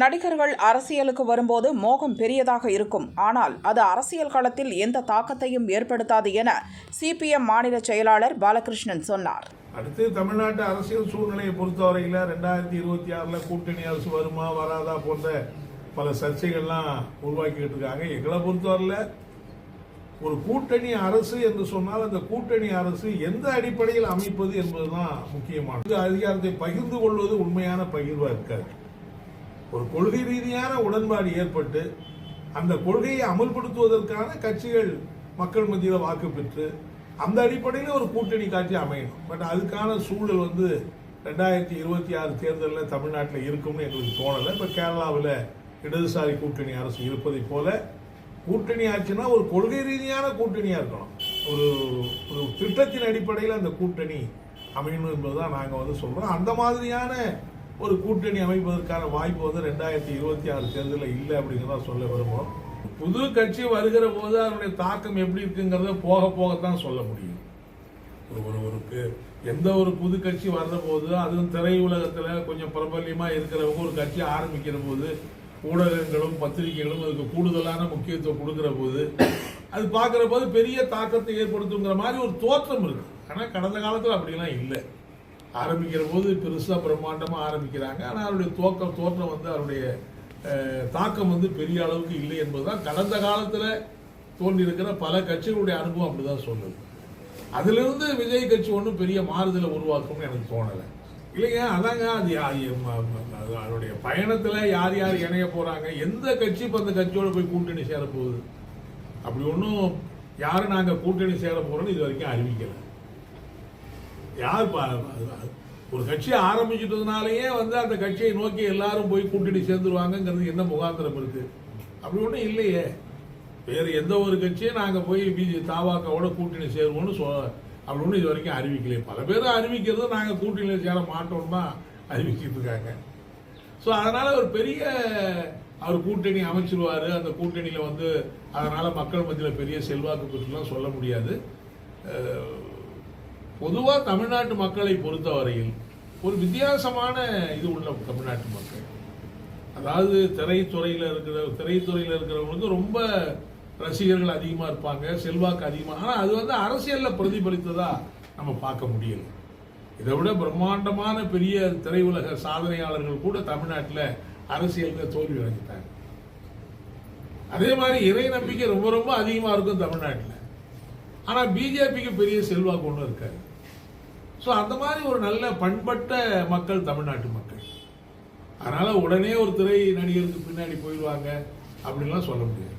நடிகர்கள் அரசியலுக்கு வரும்போது மோகம் பெரியதாக இருக்கும். ஆனால் அது அரசியல் களத்தில் எந்த தாக்கத்தையும் ஏற்படுத்தாது என சிபிஎம் மாநில செயலாளர் பாலகிருஷ்ணன் சொன்னார். அடுத்து தமிழ்நாட்டு அரசியல் சூழ்நிலையை பொறுத்தவரையில் ரெண்டாயிரத்தி இருபத்தி ஆறில் கூட்டணி அரசு வருமா வராதா போன்ற பல சர்ச்சைகள்லாம் உருவாக்கிக்கிட்டு இருக்காங்க. எங்களை பொறுத்தவரையில் ஒரு கூட்டணி அரசு என்று சொன்னால் அந்த கூட்டணி அரசு எந்த அடிப்படையில் அமைப்பது என்பதுதான் முக்கியமானது. அதிகாரத்தை பகிர்ந்து கொள்வது உண்மையான பகிர்வாக இருக்காது. ஒரு கொள்கை ரீதியான உடன்பாடு ஏற்பட்டு அந்த கொள்கையை அமல்படுத்துவதற்கான கட்சிகள் மக்கள் மத்தியில் வாக்கு பெற்று அந்த அடிப்படையில் ஒரு கூட்டணி காட்சி அமையணும். பட் அதுக்கான சூழல் வந்து ரெண்டாயிரத்தி இருபத்தி ஆறு தேர்தலில் தமிழ்நாட்டில் இருக்கும்னு எங்களுக்கு தோணலை. இப்போ கேரளாவில் இடதுசாரி கூட்டணி அரசு இருப்பதை போல கூட்டணி ஆச்சுன்னா ஒரு கொள்கை ரீதியான கூட்டணியாக இருக்கணும். ஒரு ஒரு திட்டத்தின் அடிப்படையில் அந்த கூட்டணி அமையணும் என்பதுதான் நாங்கள் வந்து சொல்கிறோம் அந்த மாதிரியான ஒரு கூட்டணி அமைப்பதற்கான வாய்ப்பு வந்து ரெண்டாயிரத்தி இருபத்தி ஆறு தேர்தலில் இல்லை அப்படிங்கிறத சொல்ல விரும்புகிறோம் புது கட்சி வருகிற போது அதனுடைய தாக்கம் எப்படி இருக்குங்கிறத போக போகத்தான் சொல்ல முடியும். ஒரு ஒரு ஒரு எந்த ஒரு புது கட்சி வர்ற போது அதுவும் திரையுலகத்தில் கொஞ்சம் பிரபல்யமாக இருக்கிறவங்க ஒரு கட்சி ஆரம்பிக்கிற போது ஊடகங்களும் பத்திரிகைகளும் அதுக்கு கூடுதலான முக்கியத்துவம் கொடுக்குற போது அது பார்க்குற போது பெரிய தாக்கத்தை ஏற்படுத்துங்கிற மாதிரி ஒரு தோற்றம் இருக்கு. ஆனால் கடந்த காலத்தில் அப்படிலாம் இல்லை. ஆரம்பிக்கிற போது பெருசாக பிரம்மாண்டமாக ஆரம்பிக்கிறாங்க. ஆனால் அவருடைய தோக்கம் தோற்றம் வந்து அவருடைய தாக்கம் வந்து பெரிய அளவுக்கு இல்லை என்பதுதான் கடந்த காலத்தில் தோன்றியிருக்கிற பல கட்சிகளுடைய அனுபவம் அப்படிதான் சொல்லுது. அதிலிருந்து விஜய் கட்சி ஒன்றும் பெரிய மாறுதலை உருவாக்கும்னு எனக்கு தோணலை. இல்லைங்க அதாங்க அது யா- அதனுடைய பயணத்தில் யார் யார் இணைய போகிறாங்க எந்த கட்சி இப்போ அந்த கட்சியோடு போய் கூட்டணி சேரப்போகுது? போகுது அப்படி ஒன்றும் யாரும் நாங்கள் கூட்டணி சேர போகிறோன்னு இது வரைக்கும் அறிவிக்கலை. யார் ஒரு கட்சி ஆரம்பிச்சிட்டதுனாலயே வந்து அந்த கட்சியை நோக்கி எல்லாரும் போய் கூட்டணி சேர்ந்துருவாங்கங்கிறது என்ன முகாந்திரம் இருக்கு? அப்படி ஒன்றும் இல்லையே. வேறு எந்த ஒரு கட்சியும் நாங்கள் போய் பிஜே தாவாக்காவோட கூட்டணி சேருவோம்னு சொ அப்படி ஒன்றும் இது வரைக்கும் அறிவிக்கலையே பல பேர் அறிவிக்கிறது நாங்கள் கூட்டணியில் சேர மாட்டோம் தான் அறிவிச்சிட்டு இருக்காங்க. ஸோ அதனால் ஒரு பெரிய அவர் கூட்டணி அமைச்சிருவாரு. அந்த கூட்டணியில் வந்து அதனால் மக்கள் மத்தியில் பெரிய செல்வாக்கு பற்றிலாம் சொல்ல முடியாது. பொதுவாக தமிழ்நாட்டு மக்களை பொறுத்தவரையில் ஒரு வித்தியாசமான இது உள்ள தமிழ்நாட்டு மக்கள். அதாவது திரைத்துறையில் இருக்கிற திரைத்துறையில் இருக்கிறவங்களுக்கு ரொம்ப ரசிகர்கள் அதிகமாக இருப்பாங்க செல்வாக்கு அதிகமாக ஆனால் அது வந்து அரசியலில் பிரதிபலித்ததா நம்ம பார்க்க முடியல. இதை விட பிரம்மாண்டமான பெரிய திரையுலக சாதனையாளர்கள் கூட தமிழ்நாட்டில் அரசியலில் தோல்வி அடைஞ்சிட்டாங்க. அதே மாதிரி இறை நம்பிக்கை ரொம்ப ரொம்ப அதிகமாக இருக்கும் தமிழ்நாட்டில். ஆனால் பிஜேபிக்கு பெரிய செல்வாக்கு ஒன்றும் இருக்காது. ஸோ அந்த மாதிரி ஒரு நல்ல பண்பட்ட மக்கள் தமிழ்நாட்டு மக்கள். அதனால் உடனே ஒரு திரை நடிகருக்கு பின்னாடி போயிடுவாங்க அப்படின்லாம் சொல்ல முடியாது.